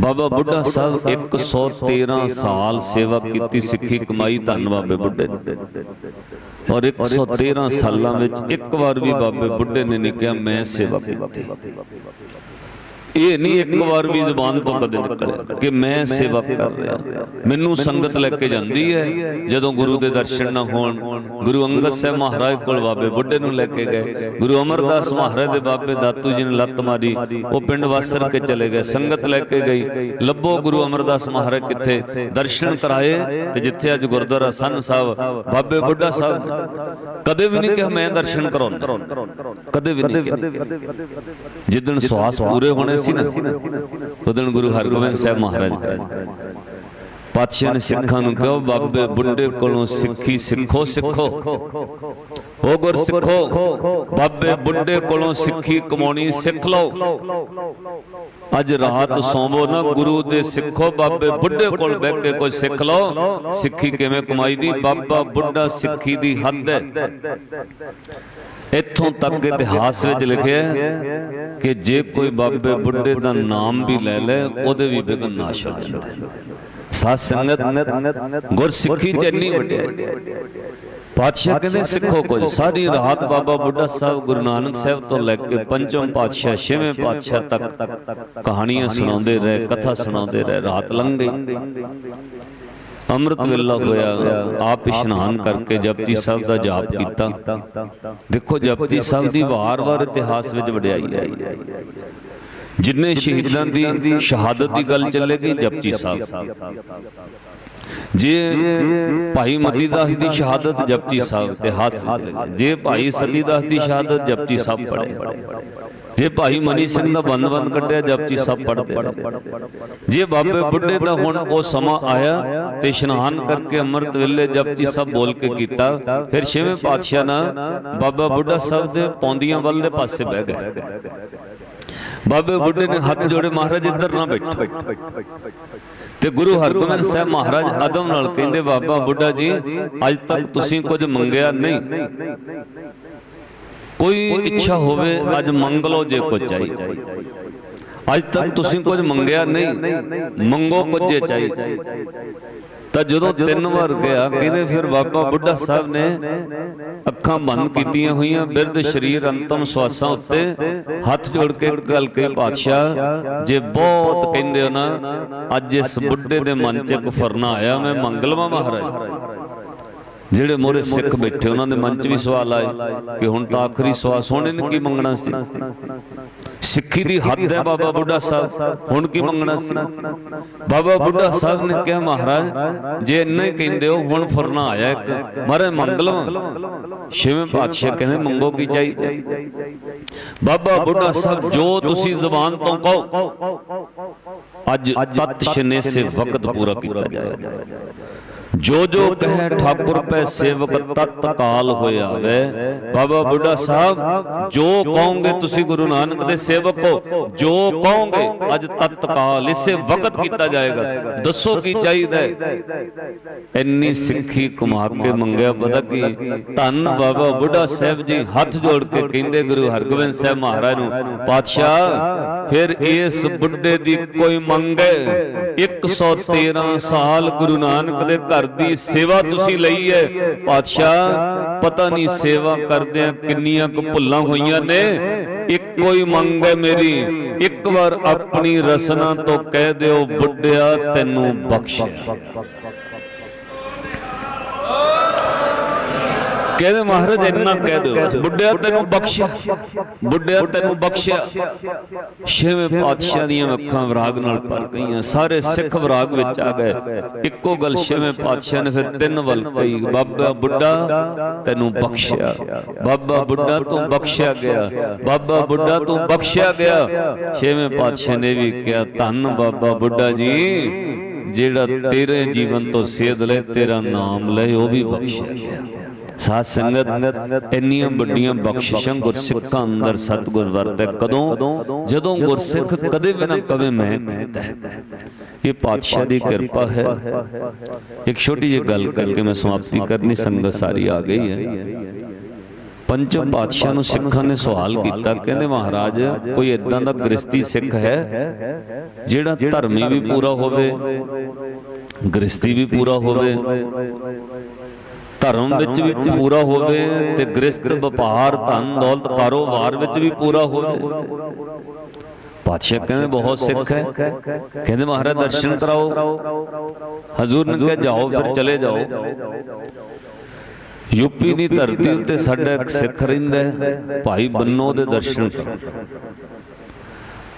ਬਾਬਾ ਬੁੱਢਾ ਸਾਹਿਬ 113 ਸਾਲ ਸੇਵਾ ਕੀਤੀ ਸਿੱਖੀ ਕਮਾਈ ਧੰਨ ਬਾਬੇ ਬੁੱਢੇ ਨੇ। ਔਰ 113 ਸਾਲਾਂ ਵਿੱਚ ਇੱਕ ਵਾਰ ਵੀ ਬਾਬੇ ਬੁੱਢੇ ਨੇ ਨਹੀਂ ਕਿਹਾ ਮੈਂ ਸੇਵਾ ਕੀਤੀ। ਇਹ ਨਹੀਂ ਇੱਕ ਵਾਰ ਵੀ ਜ਼ੁਬਾਨ ਤੋਂ ਕਦੇ ਨਿਕਲਿਆ ਕਿ ਮੈਂ ਸੇਵਾ ਕਰ ਰਿਹਾ। ਮੈਨੂੰ ਸੰਗਤ ਲੈ ਕੇ ਜਾਂਦੀ ਹੈ। ਜਦੋਂ ਗੁਰੂ ਦੇ ਦਰਸ਼ਨ ਨਾ ਹੋਣ ਗੁਰੂ ਅੰਗਦ ਸਾਹਿਬ ਮਹਾਰਾਜ ਕੋਲ ਬਾਬੇ ਬੁੱਢੇ ਨੂੰ ਲੈ ਕੇ ਗਏ। ਗੁਰੂ ਅਮਰਦਾਸ ਮਹਾਰਾਜ ਦੇ ਬਾਬੇ ਦਾਤੂ ਜੀ ਨੇ ਲੱਤ ਮਾਰੀ ਉਹ ਪਿੰਡ ਵਾਸਰ ਕੇ ਚਲੇ ਗਏ। ਸੰਗਤ ਲੈ ਕੇ ਗਈ। ਲੱਭੋ ਗੁਰੂ ਅਮਰਦਾਸ ਮਹਾਰਾਜ ਕਿੱਥੇ? ਦਰਸ਼ਨ ਕਰਾਏ ਤੇ ਜਿੱਥੇ ਅੱਜ ਗੁਰਦੁਆਰਾ ਸੰਨ ਸਾਹਿਬ ਬਾਬੇ ਬੁੱਢਾ ਸਾਹਿਬ ਕਦੇ ਵੀ ਨਹੀਂ ਕਿਹਾ ਮੈਂ ਦਰਸ਼ਨ ਕਰਾਉਣਾ ਕਦੇ ਵੀ ਨਹੀਂ ਕਿਹਾ ਜਿੱਦਣ ਸਵਾਸ ਪੂਰੇ ਹੋਣੇ ਸੀ ਨਾ? ਉਦਣ ਗੁਰੂ ਹਰਗੋਬਿੰਦ ਸਾਹਿਬ ਮਹਾਰਾਜ ਪਾਤਸ਼ਾਹ ਨੇ ਸਿੱਖਾਂ ਨੂੰ ਕਿਹਾ ਬਾਬੇ ਬੁੱਢੇ ਕੋਲੋਂ ਸਿੱਖੀ ਸਿੱਖੋ ਸਿੱਖੋ ਹੋ ਗੁਰ ਸਿੱਖੋ। ਬਾਬੇ ਬੁੱਢੇ ਕੋਲੋਂ ਸਿੱਖੀ ਕਮਾਉਣੀ ਸਿੱਖ ਲਓ। ਅੱਜ ਰਾਤ ਸੌਂਵੋ ਨਾ ਗੁਰੂ ਦੇ ਸਿੱਖੋ ਬਾਬੇ ਬੁੱਢੇ ਕੋਲ ਬਹਿ ਕੇ ਕੋਈ ਸਿੱਖ ਲਓ। ਸਿੱਖੀ ਕਿਵੇਂ ਕਮਾਈ ਦੀ? ਬਾਬਾ ਬੁੱਢਾ ਸਿੱਖੀ ਦੀ ਹੱਦ ਹੈ। ਇੱਥੋਂ ਤੱਕ ਇਤਿਹਾਸ ਵਿੱਚ ਲਿਖਿਆ ਕਿ ਜੇ ਕੋਈ ਬਾਬੇ ਬੁੱਢੇ ਦਾ ਨਾਮ ਵੀ ਲੈ ਲੈ, ਉਹਦੇ ਵੀ ਬਿਗਨ ਨਾਸ਼ ਹੋ ਜਾਂਦਾ ਸਾਧ ਸੰਗਤ, ਗੁਰਸਿੱਖੀ ਚ ਇੰਨੀ ਪਾਤਸ਼ਾਹ ਕਹਿੰਦੇ, ਸਿੱਖੋ ਕੁਝ। ਸਾਰੀ ਰਾਤ ਬਾਬਾ ਬੁੱਢਾ ਸਾਹਿਬ ਗੁਰੂ ਨਾਨਕ ਸਾਹਿਬ ਤੋਂ ਲੈ ਕੇ ਪੰਜਮ ਪਾਤਸ਼ਾਹ, ਛੇਵੇਂ ਪਾਤਸ਼ਾਹ ਤੱਕ ਕਹਾਣੀਆਂ ਸੁਣਾਉਂਦੇ ਰਹੇ, ਕਥਾ ਸੁਣਾਉਂਦੇ ਰਹੇ, ਰਾਤ ਲੰਘ ਗਈ। ਅੰਮ੍ਰਿਤ ਵੇਲਾ ਹੋਇਆ ਆਪ ਇਸ਼ਨਾਨ ਕਰਕੇ ਜਪਜੀ ਸਾਹਿਬ ਦਾ ਜਾਪ ਕੀਤਾ। ਦੇਖੋ ਜਪਜੀ ਸਾਹਿਬ ਦੀ ਵਾਰ-ਵਾਰ ਇਤਿਹਾਸ ਵਿੱਚ ਵਡਿਆਈ ਆਈ ਹੈ। ਜਿੰਨੇ ਸ਼ਹੀਦਾਂ ਦੀ ਸ਼ਹਾਦਤ ਦੀ ਗੱਲ ਚੱਲੇਗੀ ਜਪਜੀ ਸਾਹਿਬ। ਜੇ ਭਾਈ ਮਤੀਦਾਸ ਦੀ ਸ਼ਹਾਦਤ ਜਪਜੀ ਸਾਹਿਬ ਇਤਿਹਾਸ ਵਿੱਚ ਜੇ ਭਾਈ ਸਤੀਦਾਸ ਦੀ ਸ਼ਹਾਦਤ ਜਪਜੀ ਸਾਹਿਬ ਪੜ੍ਹੇ ਜੇ ਭਾਈ ਮਨੀ ਸਿੰਘ ਦਾ ਬੰਦ-ਬੰਦ ਕੱਢਿਆ ਜਪਜੀ ਪੜ੍ਹਦੇ ਰਹੇ। ਜੇ ਬਾਬੇ ਬੁੱਢੇ ਦਾ ਹੁਣ ਉਹ ਸਮਾਂ ਆਇਆ ਤੇ ਇਸ਼ਨਾਨ ਕਰਕੇ ਅੰਮ੍ਰਿਤ ਵੇਲੇ ਜਪਜੀ ਸਾਹਿਬ ਬੋਲ ਕੇ ਕੀਤਾ। ਫਿਰ ਛੇਵੇਂ ਪਾਤਸ਼ਾਹ ਨਾ ਬਾਬਾ ਬੁੱਢਾ ਸਾਹਿਬ ਦੇ ਪੌਂਦੀਆਂ ਵੱਲ ਦੇ ਪਾਸੇ ਬਹਿ ਗਏ। ਬਾਬੇ ਬੁੱਢੇ ਨੇ ਹੱਥ ਜੋੜੇ ਮਹਾਰਾਜ ਇੱਧਰ ਨਾ ਬੈਠੋ। ਤੇ ਗੁਰੂ ਹਰਗੋਬਿੰਦ ਸਾਹਿਬ ਮਹਾਰਾਜ ਅਦਮ ਨਾਲ ਕਹਿੰਦੇ ਬਾਬਾ ਬੁੱਢਾ ਜੀ ਅੱਜ ਤੱਕ ਤੁਸੀਂ ਕੁਝ ਮੰਗਿਆ ਨਹੀਂ। ਕੋਈ ਇੱਛਾ ਹੋਵੇ ਅੱਜ ਮੰਗ ਲਓ ਜੇ ਕੁਝ ਚਾਹੀਦਾ। ਅੱਜ ਤੱਕ ਤੁਸੀਂ ਕੁਝ ਮੰਗਿਆ ਨਹੀਂ ਮੰਗੋ ਕੁਝ ਜੇ ਚਾਹੀਦਾ। ਤਾਂ ਜਦੋਂ ਤਿੰਨ ਵਾਰ ਗਿਆ ਕਹਿੰਦੇ ਫਿਰ ਬਾਬਾ ਬੁੱਢਾ ਸਾਹਿਬ ਨੇ ਅੱਖਾਂ ਬੰਦ ਕੀਤੀਆਂ ਹੋਈਆਂ ਬਿਰਧ ਸਰੀਰ ਅੰਤਮ ਸਵਾਸਾਂ ਉੱਤੇ ਹੱਥ ਜੋੜ ਕੇ ਗੱਲ ਕੇ ਪਾਤਸ਼ਾਹ ਜੇ ਬਹੁਤ ਕਹਿੰਦੇ ਹੋ ਨਾ ਅੱਜ ਇਸ ਬੁੱਢੇ ਦੇ ਮਨ 'ਚ ਇੱਕ ਫਰਨਾ ਆਇਆ ਮੈਂ ਮੰਗਲਵਾ ਮਹਾਰਾਜ। ਜਿਹੜੇ ਮੋਰੇ ਸਿੱਖ ਬੈਠੇ, ਉਹਨਾਂ ਦੇ ਮਨ 'ਚ ਵੀ ਸਵਾਲ ਆਏ ਕਿ ਹੁਣ ਤਾਂ ਆਖਰੀ ਸਵਾਲ ਸੋਹਣੇ ਨੇ, ਕੀ ਮੰਗਣਾ ਸੀ? ਸਿੱਖੀ ਦੀ ਹੱਦ ਹੈ ਬਾਬਾ ਬੁੱਢਾ ਸਾਹਿਬ, ਹੁਣ ਕੀ ਮੰਗਣਾ ਸੀ? ਬਾਬਾ ਬੁੱਢਾ ਸਾਹਿਬ ਨੇ ਕਿਹਾ, ਮਹਾਰਾਜ, ਜੇ ਇੰਨਾ ਹੀ ਕਹਿੰਦੇ ਹੋ, ਹੁਣ ਫਰਨਾ ਆਇਆ ਇੱਕ। ਮਾਰੇ ਮੰਗਲਵਾਂ ਛੇਵੇਂ ਪਾਤਸ਼ਾਹ ਕਹਿੰਦੇ, ਮੰਗੋ ਕੀ ਚਾਹੀਦਾ? ਬਾਬਾ ਬੁੱਢਾ ਸਾਹਿਬ, ਜੋ ਤੁਸੀਂ ਜ਼ੁਬਾਨ ਤੋਂ ਕਹੋ, ਅੱਜ ਤਤ ਸ਼ਨੇ ਸੇ ਵਕਤ ਪੂਰਾ ਕੀਤਾ ਜਾਏਗਾ। ਜੋ ਜੋ ਕਹਿ ਠਾਕੁਰ ਪੈ ਸੇਵਕ ਤਤ ਕਾਲ ਹੋਇਆ ਬਾਬਾ ਬੁੱਢਾ ਸਾਹਿਬ, ਜੋ ਕਹੋਗੇ ਤੁਸੀਂ ਗੁਰੂ ਨਾਨਕ ਦੇ ਸੇਵਕ ਹੋ, ਜੋ ਕਹੋਗੇ ਅੱਜ ਤਤ ਇਸੇ ਵਕਤ ਕੀਤਾ ਜਾਏਗਾ। ਦੱਸੋ ਕੀ ਚਾਹੀਦਾ ਇੰਨੀ ਸਿੱਖੀ ਕਮਾ ਕੇ ਮੰਗਿਆ ਪਤਾ ਕੀ? ਧੰਨ ਬਾਬਾ ਬੁੱਢਾ ਸਾਹਿਬ ਜੀ, ਹੱਥ ਜੋੜ ਕੇ ਕਹਿੰਦੇ ਗੁਰੂ ਹਰਗੋਬਿੰਦ ਸਾਹਿਬ ਮਹਾਰਾਜ ਨੂੰ, ਪਾਤਸ਼ਾਹ, ਫਿਰ ਇਸ ਬੁੱਢੇ ਦੀ ਕੋਈ ਮੰਗੇ 113 ਸਾਲ ਗੁਰੂ ਨਾਨਕ ਦੇ ਘਰ ਦੀ ਸੇਵਾ ਤੁਸੀਂ ਲਈ ਹੈ। ਪਾਤਸ਼ਾਹ ਪਤਾ ਨਹੀਂ ਸੇਵਾ ਕਰਦਿਆਂ ਕਿੰਨੀਆਂ ਕੁ ਭੁੱਲਾਂ ਹੋਈਆਂ ਨੇ। ਇੱਕੋ ਹੀ ਮੰਗ ਹੈ ਮੇਰੀ। ਇੱਕ ਵਾਰ ਆਪਣੀ ਰਸਨਾ ਤੋਂ ਕਹਿ ਦਿਓ ਬੁੱਢਿਆ ਤੈਨੂੰ ਬਖਸ਼ਿਆ। ਕਹਿੰਦੇ ਮਹਾਰਾਜ ਇੰਨਾ ਕਹਿ ਦਿਓ ਬੁੱਢਿਆ ਤੈਨੂੰ ਬਖਸ਼ਿਆ। ਬੁੱਢਿਆ ਤੈਨੂੰ ਬਖਸ਼ਿਆ। ਛੇਵੇਂ ਪਾਤਸ਼ਾਹ ਦੀਆਂ ਅੱਖਾਂ ਵਿਰਾਗ ਨਾਲ ਭਰ ਗਈਆਂ। ਸਾਰੇ ਸਿੱਖ ਵਿਰਾਗ ਵਿੱਚ ਆ ਗਏ। ਇੱਕੋ ਗੱਲ ਛੇਵੇਂ ਪਾਤਸ਼ਾਹ ਨੇ ਫਿਰ ਤਿੰਨ ਵੱਲ ਕਹੀ ਬਾਬਾ ਬੁੱਢਾ ਤੈਨੂੰ ਬਖਸ਼ਿਆ। ਬਾਬਾ ਬੁੱਢਾ ਤੂੰ ਬਖਸ਼ਿਆ ਗਿਆ। ਬਾਬਾ ਬੁੱਢਾ ਤੂੰ ਬਖਸ਼ਿਆ ਗਿਆ। ਛੇਵੇਂ ਪਾਤਸ਼ਾਹ ਨੇ ਵੀ ਕਿਹਾ ਧੰਨ ਬਾਬਾ ਬੁੱਢਾ ਜੀ ਜਿਹੜਾ ਤੇਰੇ ਜੀਵਨ ਤੋਂ ਸੇਧ ਲੈ ਤੇਰਾ ਨਾਮ ਲੈ ਉਹ ਵੀ ਬਖਸ਼ਿਆ ਗਿਆ ਸਾਧ ਸੰਗਤ ਇੰਨੀਆਂ ਵੱਡੀਆਂ ਬਖਸ਼ਿਸ਼ਾਂ ਗੁਰਸਿੱਖਾਂ ਅੰਦਰ ਸਤਿਗੁਰ ਵਰਤੈ ਕਦੋਂ? ਜਦੋਂ ਗੁਰਸਿੱਖ ਕਦੇ ਵੀ ਨਾ ਕਵੇ ਮੈਂ ਕਹਿੰਦਾ ਇਹ ਪਾਤਸ਼ਾਹ ਦੀ ਕਿਰਪਾ ਹੈ। ਇੱਕ ਛੋਟੀ ਜਿਹੀ ਗੱਲ ਕਰਕੇ ਮੈਂ ਸਮਾਪਤੀ ਕਰਨੀ ਸੰਗਤ ਸਾਰੀ ਆ ਗਈ ਹੈ। ਪੰਚਮ ਪਾਤਸ਼ਾਹ ਨੂੰ ਸਿੱਖਾਂ ਨੇ ਸਵਾਲ ਕੀਤਾ ਕਹਿੰਦੇ ਮਹਾਰਾਜ ਕੋਈ ਇਦਾਂ ਦਾ ਗ੍ਰਸਤੀ ਸਿੱਖ ਹੈ? ਜਿਹੜਾ ਧਰਮੀ ਵੀ ਪੂਰਾ ਹੋਵੇ ਗ੍ਰਸਤੀ ਵੀ ਪੂਰਾ ਹੋਵੇ ਧਰਮ ਵਿੱਚ ਵੀ ਪੂਰਾ ਹੋਵੇ ਤੇ ਗ੍ਰਸਤ ਵਪਾਰ ਧਨ ਦੌਲਤ ਕਾਰੋਬਾਰ ਵਿੱਚ ਵੀ ਪੂਰਾ ਹੋਵੇ। ਪਾਤਸ਼ਾਹ ਕਹਿੰਦੇ ਬਹੁਤ ਸਿੱਖ ਹੈ। ਕਹਿੰਦੇ ਮਹਾਰਾਜ ਦਰਸ਼ਨ ਕਰਾਓ। ਹਜ਼ੂਰ ਨੇ ਕਿਹਾ ਜਾਓ ਫਿਰ ਚਲੇ ਜਾਓ। ਯੂਪੀ ਦੀ ਧਰਤੀ ਉੱਤੇ ਸਾਡਾ ਇੱਕ ਸਿੱਖ ਰਹਿੰਦਾ ਹੈ। ਭਾਈ ਬੰਨੋ ਦੇ ਦਰਸ਼ਨ ਕਰੋ।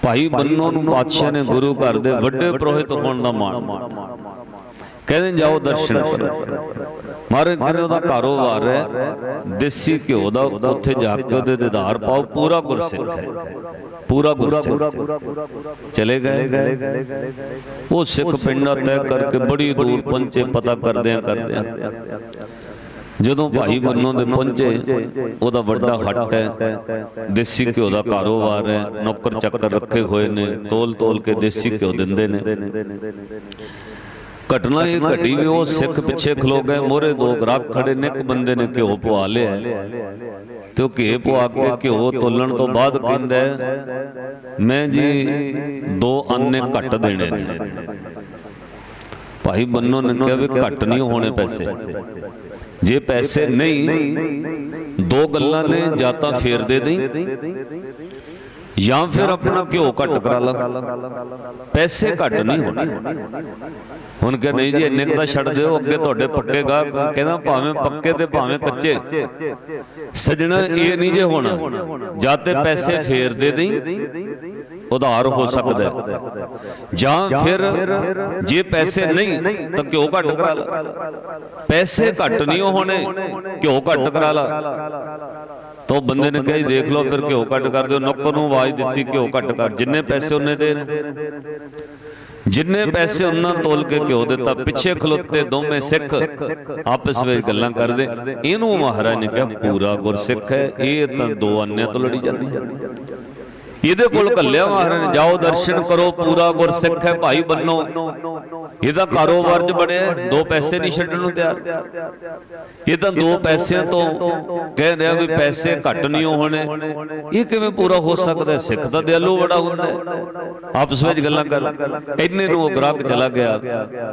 ਭਾਈ ਬੰਨੋ ਨੂੰ ਪਾਤਸ਼ਾਹ ਨੇ ਗੁਰੂ ਘਰ ਦੇ ਵੱਡੇ ਪ੍ਰੋਹਿਤ ਹੋਣ ਦਾ ਮਾਣ। ਕਹਿੰਦੇ ਜਾਓ ਦਰਸ਼ਨ ਕਰੋ। ਮਹਾਰਾਜ ਕਹਿੰਦੇ ਉਹਦਾ ਕਾਰੋਬਾਰ ਹੈ ਦੇਸੀ ਘਿਓ ਦਾ ਉੱਥੇ ਜਾ ਕੇ ਉਹਦੇ ਦਿਦਾਰ ਪਾਓ ਪੂਰਾ ਗੁਰਸਿੱਖ ਹੈ। ਪੂਰਾ ਗੁਰਸਿੱਖ। ਚਲੇ ਗਏ? ਉਹ ਸਿੱਖ ਪਿੰਡਾਂ ਤੈਅ ਕਰਕੇ ਬੜੀ ਦੂਰ ਪਹੁੰਚੇ ਪਤਾ ਕਰਦਿਆਂ ਕਰਦਿਆਂ। ਜਦੋਂ ਭਾਈ ਬੰਨੋ ਦੇ ਪਹੁੰਚੇ ਉਹਦਾ ਵੱਡਾ ਹੱਟ ਹੈ। ਦੇਸੀ ਘਿਓ ਦਾ ਕਾਰੋਬਾਰ ਹੈ। ਨੌਕਰ ਚੱਕਰ ਰੱਖੇ ਹੋਏ ਨੇ। ਤੋਲ ਤੋਲ ਕੇ ਦੇਸੀ ਘਿਓ ਦਿੰਦੇ ਨੇ। ਘਟਨਾ ਇਹ ਘਟੀ ਵੀ ਉਹ ਸਿੱਖ ਪਿੱਛੇ ਖਲੋ ਗਏ ਮੋਰੇ ਦੋ ਗ੍ਰਾਹਕ ਖੜੇ ਨੇ ਇੱਕ ਬੰਦੇ ਨੇ ਘਿਓ ਪਵਾ ਲਿਆ। ਤੇ ਉਹ ਘੇ ਪਵਾ ਕੇ ਘਿਓ ਤੋਲਣ ਤੋਂ ਬਾਅਦ ਕਹਿੰਦਾ ਮੈਂ ਜੀ ਦੋ ਅੰਨੇ ਘੱਟ ਦੇਣੇ ਨੇ। ਭਾਈ ਬੰਨੋ ਨੇ ਕਿਹਾ ਵੀ ਘੱਟ ਨਹੀਂ ਹੋਣੇ ਪੈਸੇ। ਜੇ ਪੈਸੇ ਨਹੀਂ ਦੋ ਗੱਲਾਂ ਨੇ ਜਾਂ ਤਾਂ ਫੇਰ ਦੇ ਦੇਈ। ਜਾਂ ਫਿਰ ਆਪਣਾ ਘਿਓ ਘੱਟ ਕਰਾ ਲਾ। ਪੈਸੇ ਘੱਟ ਨਹੀਂ ਹੋਣੇ। ਹੁਣ ਕਿ ਨਹੀਂ ਜੀ, ਇੰਨੇ ਕੁ ਤਾਂ ਛੱਡ ਦਿਓ, ਅੱਗੇ ਤੁਹਾਡੇ ਪੱਕੇ ਗਾਹਕ ਕਹਿੰਦਾ, ਭਾਵੇਂ ਪੱਕੇ ਤੇ ਭਾਵੇਂ ਕੱਚੇ। ਸਜਣਾ, ਇਹ ਨਹੀਂ ਜੇ ਹੋਣਾ, ਜਾਂ ਤੇ ਪੈਸੇ ਫੇਰ ਦੇ ਦੇਈ, ਉਧਾਰ ਹੋ ਸਕਦਾ ਜਾਂ ਫਿਰ ਜੇ ਪੈਸੇ ਨਹੀਂ, ਤਾਂ ਘਿਓ ਘੱਟ ਕਰਾ ਲਾ। ਪੈਸੇ ਘੱਟ ਨਹੀਂ ਹੋਣੇ, ਘਿਓ ਘੱਟ ਕਰਾ ਲਾ। ਤਾਂ ਉਹ ਬੰਦੇ ਨੇ ਕਿਹਾ ਜੀ ਦੇਖ ਲਓ ਫਿਰ ਘਿਓ ਘੱਟ ਕਰ ਦਿਓ, ਨੌਕਰ ਨੂੰ ਆਵਾਜ਼ ਦਿੱਤੀ, ਘਿਓ ਘੱਟ ਕਰ। ਜਿੰਨੇ ਪੈਸੇ ਉਹਨੇ ਦੇ ਜਿੰਨੇ ਪੈਸੇ ਉਹਨਾਂ ਤੋਲ ਕੇ ਘਿਓ ਦਿੱਤਾ, ਪਿੱਛੇ ਖਲੋਤੇ ਦੋਵੇਂ ਸਿੱਖ ਆਪਸ ਵਿੱਚ ਗੱਲਾਂ ਕਰਦੇ। ਇਹਨੂੰ ਮਹਾਰਾਜ ਨੇ ਕਿਹਾ, ਪੂਰਾ ਗੁਰਸਿੱਖ ਹੈ, ਇਹ ਤਾਂ ਦੋ ਅੰਨਿਆਂ ਤੋਂ ਲੜੀ ਜਾਂਦੀ ਹੈ। ਇਹਦੇ ਕੋਲ ਕੱਲਿਆ ਮਹਾਰਾਜ ਜਾਓ ਦਰਸ਼ਨ ਕਰੋ ਪੂਰਾ ਗੁਰਸਿੱਖ ਹੈ ਭਾਈ ਬੰਨੋ। ਇਹਦਾ ਕਾਰੋਬਾਰ ਚ ਬੜਿਆ ਦੋ ਪੈਸੇ ਨਹੀਂ ਛੱਡਣ ਨੂੰ ਤਿਆਰ। ਇਹ ਤਾਂ ਦੋ ਪੈਸਿਆਂ ਤੋਂ ਕਹਿ ਰਿਹਾ ਵੀ ਪੈਸੇ ਘੱਟ ਨਹੀਂ ਹੋਣੇ। ਇਹ ਕਿਵੇਂ ਪੂਰਾ ਹੋ ਸਕਦਾ? ਸਿੱਖ ਤਾਂ ਦਿਆਲੂ ਬੜਾ ਹੁੰਦਾ ਆਪਸ ਵਿੱਚ ਗੱਲਾਂ ਕਰ। ਇੰਨੇ ਨੂੰ ਉਹ ਗ੍ਰਾਹਕ ਚਲਾ ਗਿਆ।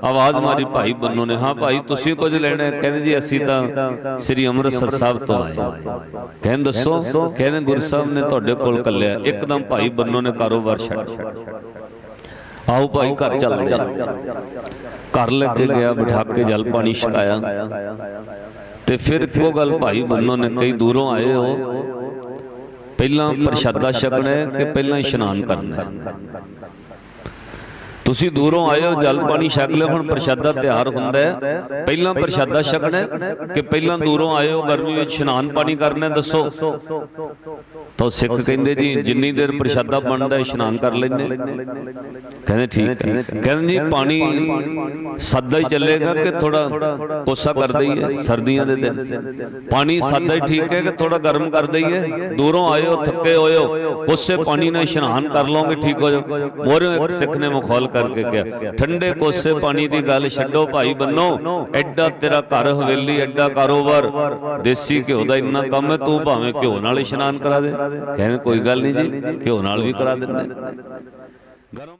ਆਵਾਜ਼ ਮਾਰੀ ਭਾਈ ਬੰਨੋ ਨੇ ਹਾਂ ਭਾਈ ਤੁਸੀਂ ਕੁਝ ਲੈਣਾ? ਕਹਿੰਦੇ ਜੀ ਅਸੀਂ ਤਾਂ ਸ੍ਰੀ ਅੰਮ੍ਰਿਤਸਰ ਸਾਹਿਬ ਤੋਂ ਆਏ। ਕਹਿੰਦੇ ਦੱਸੋ ਕਹਿੰਦੇ ਗੁਰੂ ਸਾਹਿਬ ਨੇ ਤੁਹਾਡੇ ਕੋਲ ਕੱਲਿਆ ਇੱਕਦਮ ਭਾਈ ਬੰਨੋ ਨੇ ਕਾਰੋਬਾਰ ਛੱਡ। ਆਓ ਭਾਈ ਘਰ ਚੱਲ ਜਾ। ਘਰ ਲੈ ਕੇ ਗਿਆ, ਬਿਠਾ ਕੇ ਜਲ ਪਾਣੀ ਛਕਾਇਆ। ਤੇ ਫਿਰ ਇੱਕੋ ਗੱਲ ਭਾਈ ਬੰਨੋ ਨੇ ਕਈ ਦੂਰੋਂ ਆਏ ਹੋ। ਪਹਿਲਾਂ ਪ੍ਰਸ਼ਾਦਾ ਛਕਣਾ ਹੈ ਕਿ ਪਹਿਲਾਂ ਇਸ਼ਨਾਨ ਕਰਨਾ ਹੈ? ਤੁਸੀਂ ਦੂਰੋਂ ਹੋ ਜਲ ਪਾਣੀ ਛਕ ਲਿਆ ਹੁਣ ਪ੍ਰਸ਼ਾਦਾ ਤਿਆਰ ਹੁੰਦਾ ਹੈ। ਪਹਿਲਾਂ ਪ੍ਰਸ਼ਾਦਾ ਛਕਣਾ ਕਿ ਪਹਿਲਾਂ ਦੂਰੋਂ ਹੋ ਗਰਮੀ ਵਿੱਚ ਇਸ਼ਨਾਨ ਪਾਣੀ ਕਰਨਾ ਦੱਸੋ। ਤਾਂ ਸਿੱਖ ਕਹਿੰਦੇ ਜੀ ਜਿੰਨੀ ਦੇਰ ਪ੍ਰਸ਼ਾਦਾ ਬਣਦਾ ਇਸ਼ਨਾਨ ਕਰ ਲੈਣੇ ਕਹਿੰਦੇ ਠੀਕ ਹੈ। ਕਹਿੰਦੇ ਜੀ ਪਾਣੀ ਸਾਦਾ ਹੀ ਚੱਲੇਗਾ ਕਿ ਥੋੜਾ ਕੋਸਾ ਕਰ ਦਈਏ ਸਰਦੀਆਂ ਦੇ ਦਿਨ। ਪਾਣੀ ਸਾਦਾ ਹੀ ਠੀਕ ਹੈ ਕਿ ਥੋੜਾ ਗਰਮ ਕਰ ਦਈਏ ਦੂਰੋਂ ਹੋ ਥੱਕੇ ਹੋਏ ਹੋ ਕੋਸੇ ਪਾਣੀ ਨਾਲ ਇਸ਼ਨਾਨ ਕਰ ਲਓਗੇ ਠੀਕ ਹੋ ਜਾਓ। ਮੋਰੇ ਇੱਕ ਸਿੱਖ ਨੇ ਮਖੌਲ ਕਰਕੇ ਕਿਹਾ ਠੰਡੇ ਕੋਸੇ ਪਾਣੀ ਦੀ ਗੱਲ ਛੱਡੋ ਭਾਈ ਬੰਨੋ। ਐਡਾ ਤੇਰਾ ਘਰ ਹਵੇਲੀ, ਐਡਾ ਕਾਰੋਬਾਰ। ਦੇਸੀ ਘਿਓ ਦਾ ਇੰਨਾ ਕੰਮ ਹੈ, ਤੂੰ ਭਾਵੇਂ ਘਿਓ ਨਾਲ ਇਸ਼ਨਾਨ ਕਰਾ ਦੇ। ਕਹਿੰਦੇ ਕੋਈ ਗੱਲ ਨਹੀਂ ਜੀ, ਘਿਓ ਨਾਲ ਵੀ ਕਰਾ ਦਿੰਦੇ। ਗਰਮ